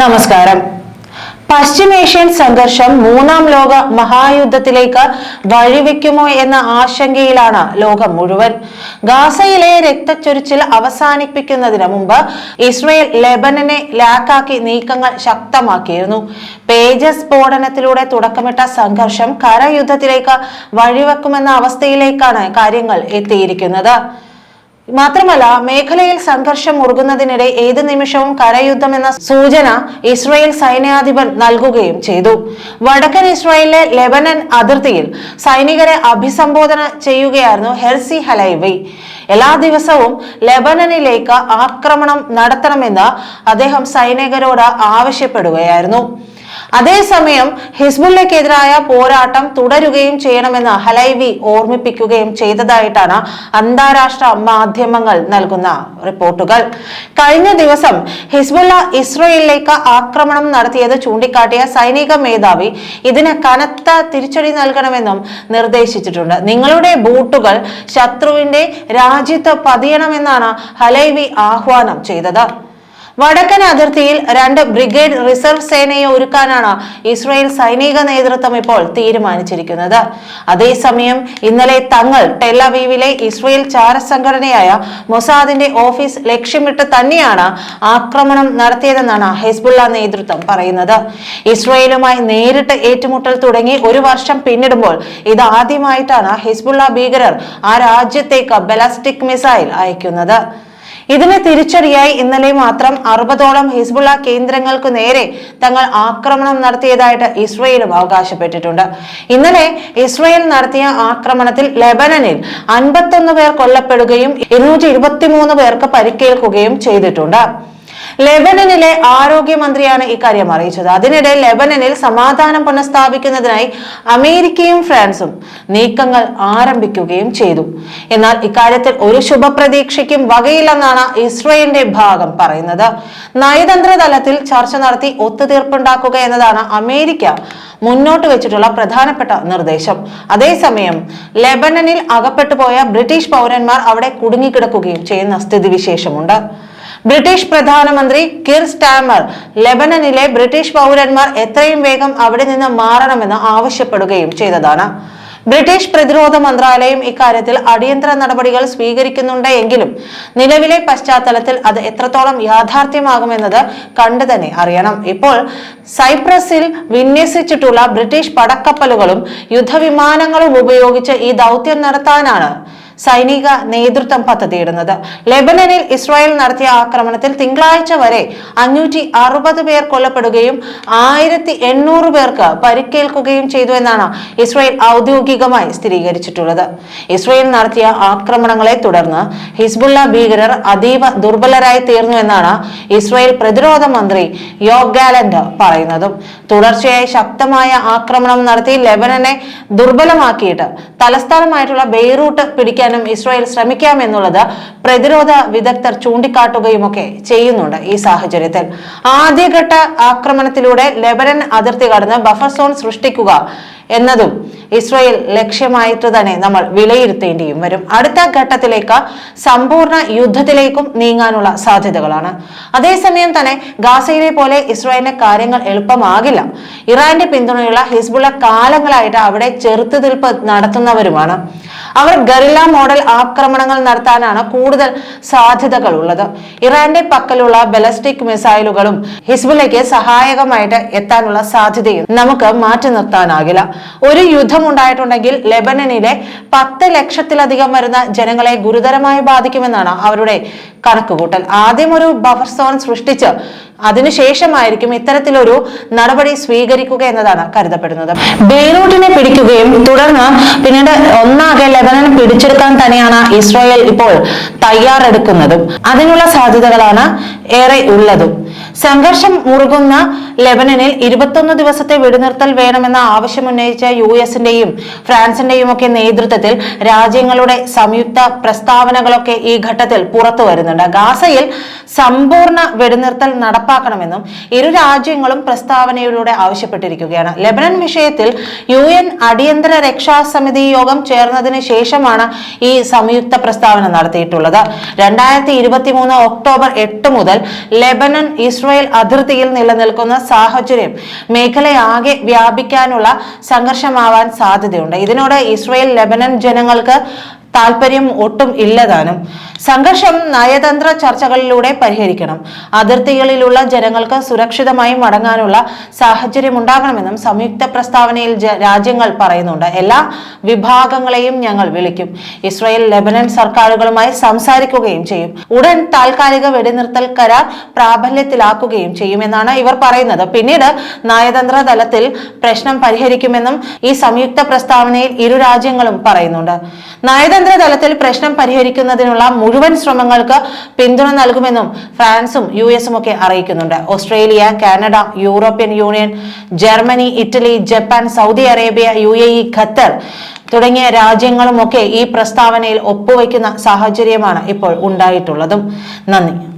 നമസ്കാരം. പശ്ചിമേഷ്യൻ സംഘർഷം മൂന്നാം ലോക മഹായുദ്ധത്തിലേക്ക് വഴിവെക്കുമോ എന്ന ആശങ്കയിലാണ് ലോകം മുഴുവൻ. ഗാസയിലെ രക്തച്ചൊരിച്ചിൽ അവസാനിപ്പിക്കുന്നതിന് മുമ്പ് ഇസ്രയേൽ ലെബനനെ ലാക്കാക്കി നീക്കങ്ങൾ ശക്തമാക്കിയിരുന്നു. പേജ സ്ഫോടനത്തിലൂടെ തുടക്കമിട്ട സംഘർഷം കരയുദ്ധത്തിലേക്ക് വഴിവെക്കുമെന്ന അവസ്ഥയിലേക്കാണ് കാര്യങ്ങൾ എത്തിയിരിക്കുന്നത്. മാത്രമല്ല മേഖലയിൽ സംഘർഷം മുറുകുന്നതിനിടെ ഏത് നിമിഷവും കരയുദ്ധം എന്ന സൂചന ഇസ്രായേൽ സൈന്യാധിപൻ നൽകുകയും ചെയ്തു. വടക്കൻ ഇസ്രായേലിലെ ലെബനൻ അതിർത്തിയിൽ സൈനികരെ അഭിസംബോധന ചെയ്യുകയായിരുന്നു ഹെർസി ഹലൈവി. എല്ലാ ദിവസവും ലെബനനിലേക്ക് ആക്രമണം നടത്തണമെന്ന് അദ്ദേഹം സൈനികരോട് ആവശ്യപ്പെടുകയായിരുന്നു. അതേസമയം ഹിസ്ബുള്ളക്കെതിരായ പോരാട്ടം തുടരുകയും ചെയ്യണമെന്ന് ഹലൈവി ഓർമ്മിപ്പിക്കുകയും ചെയ്തതായിട്ടാണ് അന്താരാഷ്ട്ര മാധ്യമങ്ങൾ നൽകുന്ന റിപ്പോർട്ടുകൾ. കഴിഞ്ഞ ദിവസം ഹിസ്ബുള്ള ഇസ്രയേലിലേക്ക് ആക്രമണം നടത്തിയത് ചൂണ്ടിക്കാട്ടിയ സൈനിക മേധാവി ഇതിന് കനത്ത തിരിച്ചടി നൽകണമെന്നും നിർദ്ദേശിച്ചിട്ടുണ്ട്. നിങ്ങളുടെ ബൂട്ടുകൾ ശത്രുവിന്റെ രാജ്യത്ത് പതിയണമെന്നാണ് ഹലൈവി ആഹ്വാനം ചെയ്തത്. വടക്കൻ അതിർത്തിയിൽ രണ്ട് ബ്രിഗേഡ് റിസർവ് സേനയെ ഒരുക്കാനാണ് ഇസ്രയേൽ സൈനിക നേതൃത്വം ഇപ്പോൾ തീരുമാനിച്ചിരിക്കുന്നത്. അതേസമയം ഇന്നലെ തങ്ങൾ ടെല്ലവീവിലെ ഇസ്രായേൽ ചാരസംഘടനയായ മൊസാദിന്റെ ഓഫീസ് ലക്ഷ്യമിട്ട് തന്നെയാണ് ആക്രമണം നടത്തിയതെന്നാണ് ഹെസ്ബുള്ള നേതൃത്വം പറയുന്നത്. ഇസ്രയേലുമായി നേരിട്ട് ഏറ്റുമുട്ടൽ തുടങ്ങി ഒരു വർഷം പിന്നിടുമ്പോൾ ഇത് ആദ്യമായിട്ടാണ് ഹിസ്ബുള്ള ഭീകരർ ആ രാജ്യത്തേക്ക് ബലാസ്റ്റിക് മിസൈൽ അയക്കുന്നത്. ഇതിന് തിരിച്ചടിയായി ഇന്നലെ മാത്രം അറുപതോളം ഹിസ്ബുള്ള കേന്ദ്രങ്ങൾക്ക് നേരെ തങ്ങൾ ആക്രമണം നടത്തിയതായിട്ട് ഇസ്രയേലും അവകാശപ്പെട്ടിട്ടുണ്ട്. ഇന്നലെ ഇസ്രയേൽ നടത്തിയ ആക്രമണത്തിൽ ലെബനനിൽ അൻപത്തൊന്ന് പേർ കൊല്ലപ്പെടുകയും ഇരുന്നൂറ്റി പേർക്ക് പരിക്കേൽക്കുകയും ചെയ്തിട്ടുണ്ട്. ലെബനനിലെ ആരോഗ്യമന്ത്രിയാണ് ഇക്കാര്യം അറിയിച്ചത്. അതിനിടെ ലെബനനിൽ സമാധാനം പുനഃസ്ഥാപിക്കുന്നതിനായി അമേരിക്കയും ഫ്രാൻസും നീക്കങ്ങൾ ആരംഭിക്കുകയും ചെയ്തു. എന്നാൽ ഇക്കാര്യത്തിൽ ഒരു ശുഭപ്രതീക്ഷയ്ക്കും വകയില്ലെന്നാണ് ഇസ്രയേലിന്റെ ഭാഗം പറയുന്നത്. നയതന്ത്ര തലത്തിൽ ചർച്ച നടത്തി ഒത്തുതീർപ്പുണ്ടാക്കുക എന്നതാണ് അമേരിക്ക മുന്നോട്ട് വെച്ചിട്ടുള്ള പ്രധാനപ്പെട്ട നിർദ്ദേശം. അതേസമയം ലെബനനിൽ അകപ്പെട്ടുപോയ ബ്രിട്ടീഷ് പൗരന്മാർ അവിടെ കുടുങ്ങിക്കിടക്കുകയും ചെയ്യുന്ന സ്ഥിതിവിശേഷമുണ്ട്. ബ്രിട്ടീഷ് പ്രധാനമന്ത്രി കിർ സ്റ്റാമർ ലെബനനിലെ ബ്രിട്ടീഷ് പൗരന്മാർ എത്രയും വേഗം അവിടെ നിന്ന് മാറണമെന്ന് ആവശ്യപ്പെടുകയും ചെയ്തതാണ്. ബ്രിട്ടീഷ് പ്രതിരോധ മന്ത്രാലയം ഇക്കാര്യത്തിൽ അടിയന്തര നടപടികൾ സ്വീകരിക്കുന്നുണ്ട് എങ്കിലും നിലവിലെ പശ്ചാത്തലത്തിൽ അത് എത്രത്തോളം യാഥാർത്ഥ്യമാകുമെന്നത് കണ്ടു തന്നെ അറിയണം. ഇപ്പോൾ സൈപ്രസിൽ വിന്യസിച്ചിട്ടുള്ള ബ്രിട്ടീഷ് പടക്കപ്പലുകളും യുദ്ധവിമാനങ്ങളും ഉപയോഗിച്ച് ഈ ദൗത്യം നടത്താനാണ് സൈനിക നേതൃത്വം പദ്ധതിയിടുന്നത്. ലെബനനിൽ ഇസ്രായേൽ നടത്തിയ ആക്രമണത്തിൽ തിങ്കളാഴ്ച വരെ അഞ്ഞൂറ്റി അറുപത് പേർ കൊല്ലപ്പെടുകയും ആയിരത്തി എണ്ണൂറ് പേർക്ക് പരിക്കേൽക്കുകയും ചെയ്തു എന്നാണ് ഇസ്രായേൽ ഔദ്യോഗികമായി സ്ഥിരീകരിച്ചിട്ടുള്ളത്. ഇസ്രായേൽ നടത്തിയ ആക്രമണങ്ങളെ തുടർന്ന് ഹിസ്ബുള്ള ഭീകരർ അതീവ ദുർബലരായി തീർന്നു എന്നാണ് ഇസ്രായേൽ പ്രതിരോധ മന്ത്രി യോഗ് ഗാലന്റ് പറയുന്നതും. തുടർച്ചയായി ശക്തമായ ആക്രമണം നടത്തി ലെബനനെ ദുർബലമാക്കിയിട്ട് തലസ്ഥാനമായിട്ടുള്ള ബെയ്റൂട്ട് പിടിക്കാനും ഇസ്രായേൽ ശ്രമിക്കാമെന്നുള്ളത് പ്രതിരോധ വിദഗ്ധർ ചൂണ്ടിക്കാട്ടുകയുമൊക്കെ ചെയ്യുന്നുണ്ട് ഈ സാഹചര്യത്തിൽ. ആദ്യഘട്ട ആക്രമണത്തിലൂടെ ലെബനൻ അതിർത്തി കടന്ന് ബഫർ സോൺ സൃഷ്ടിക്കുക എന്നതും ഇസ്രായേൽ ലക്ഷ്യമായിട്ട് തന്നെ നമ്മൾ വിലയിരുത്തേണ്ടിയും വരും. അടുത്ത ഘട്ടത്തിലേക്ക് സമ്പൂർണ യുദ്ധത്തിലേക്കും നീങ്ങാനുള്ള സാധ്യതകളാണ്. അതേസമയം തന്നെ ഗാസയിലെ പോലെ ഇസ്രായേലിന്റെ കാര്യങ്ങൾ എളുപ്പമാകില്ല. ഇറാന്റെ പിന്തുണയുള്ള ഹിസ്ബുള്ള കാലങ്ങളായിട്ട് അവിടെ ചെറുത്തുനിൽപ്പ് നടത്തുന്നവരുമാണ്. അവർ ഗറില്ല മോഡൽ ആക്രമണങ്ങൾ നടത്താനാണ് കൂടുതൽ സാധ്യതകൾ ഉള്ളത് ഇറാന്റെ പക്കലുള്ള ബലസ്റ്റിക് മിസൈലുകളും ഹിസ്ബുലയ്ക്ക് സഹായകമായിട്ട് എത്താനുള്ള സാധ്യതയും നമുക്ക് മാറ്റി നിർത്താനാകില്ല. ഒരു യുദ്ധം ഉണ്ടായിട്ടുണ്ടെങ്കിൽ ലെബനനിലെ പത്ത് ലക്ഷത്തിലധികം വരുന്ന ജനങ്ങളെ ഗുരുതരമായി ബാധിക്കുമെന്നാണ് അവരുടെ കണക്കുകൂട്ടൽ. ആദ്യം ഒരു ബഫർ സോൺ സൃഷ്ടിച്ച് അതിനുശേഷമായിരിക്കും ഇത്തരത്തിലൊരു നടപടി സ്വീകരിക്കുക എന്നതാണ് കരുതപ്പെടുന്നത്. ബെയ്റൂട്ടിനെ പിടിക്കുകയും തുടർന്ന് പിന്നീട് ഒന്നാകെ ലെബനൻ പിടിച്ചെടുക്കാൻ തന്നെയാണ് ഇസ്രായേൽ ഇപ്പോൾ തയ്യാറെടുക്കുന്നതും. അതിനുള്ള സാധ്യതകളാണ് ഏറെ ഉള്ളതും. സംഘർഷം മുറുകുന്ന ലെബനനിൽ ഇരുപത്തൊന്ന് ദിവസത്തെ വെടിനിർത്തൽ വേണമെന്ന ആവശ്യമുന്നയിച്ച യു എസിന്റെയും ഫ്രാൻസിന്റെയും ഒക്കെ നേതൃത്വത്തിൽ രാജ്യങ്ങളുടെ സംയുക്ത പ്രസ്താവനകളൊക്കെ ഈ ഘട്ടത്തിൽ പുറത്തു വരുന്നുണ്ട്. ഗാസയിൽ സമ്പൂർണ വെടിനിർത്തൽ നടപ്പാക്കണമെന്നും ഇരു രാജ്യങ്ങളും പ്രസ്താവനയിലൂടെ ആവശ്യപ്പെട്ടിരിക്കുകയാണ്. ലെബനൻ വിഷയത്തിൽ യു എൻ അടിയന്തര രക്ഷാസമിതി യോഗം ചേർന്നതിന് ശേഷമാണ് ഈ സംയുക്ത പ്രസ്താവന നടത്തിയിട്ടുള്ളത്. രണ്ടായിരത്തി ഇരുപത്തി മൂന്ന് ഒക്ടോബർ എട്ട് മുതൽ ലെബനൻ ഇസ്രായേൽ അതിർത്തിയിൽ നിലനിൽക്കുന്ന സാഹചര്യം മേഖലയാകെ വ്യാപിക്കാനുള്ള സംഘർഷമാവാൻ സാധ്യതയുണ്ട്. ഇതിനോട് ഇസ്രായേൽ ലെബനൻ ജനങ്ങൾക്ക് താല്പര്യം ഒട്ടും ഇല്ലതാനും സംഘർഷം നയതന്ത്ര ചർച്ചകളിലൂടെ പരിഹരിക്കണം. അതിർത്തികളിലുള്ള ജനങ്ങൾക്ക് സുരക്ഷിതമായി മടങ്ങാനുള്ള സാഹചര്യം ഉണ്ടാകണമെന്നും സംയുക്ത പ്രസ്താവനയിൽ രാജ്യങ്ങൾ പറയുന്നുണ്ട്. എല്ലാ വിഭാഗങ്ങളെയും ഞങ്ങൾ വിളിക്കും. ഇസ്രായേൽ ലെബനൻ സർക്കാരുകളുമായി സംസാരിക്കുകയും ചെയ്യും. ഉടൻ താൽക്കാലിക വെടിനിർത്തൽ കരാർ പ്രാബല്യത്തിലാക്കുകയും ചെയ്യുമെന്നാണ് ഇവർ പറയുന്നത്. പിന്നീട് നയതന്ത്ര തലത്തിൽ പ്രശ്നം പരിഹരിക്കുമെന്നും ഈ സംയുക്ത പ്രസ്താവനയിൽ ഇരു രാജ്യങ്ങളും പറയുന്നുണ്ട്. നയതന്ത്ര തലത്തിൽ പ്രശ്നം പരിഹരിക്കുന്നതിനുള്ള മുഴുവൻ ശ്രമങ്ങൾക്ക് പിന്തുണ നൽകുമെന്നും ഫ്രാൻസും യു എസും ഒക്കെ അറിയിക്കുന്നുണ്ട്. Australia Canada European Union Germany Italy Japan Saudi Arabia U A E Qatar തുടങ്ങിയ രാജ്യങ്ങളുമൊക്കെ ഈ പ്രസ്താവനയിൽ ഒപ്പുവയ്ക്കുന്ന സാഹചര്യമാണ് ഇപ്പോൾ ഉണ്ടായിട്ടുള്ളതും. നന്ദി.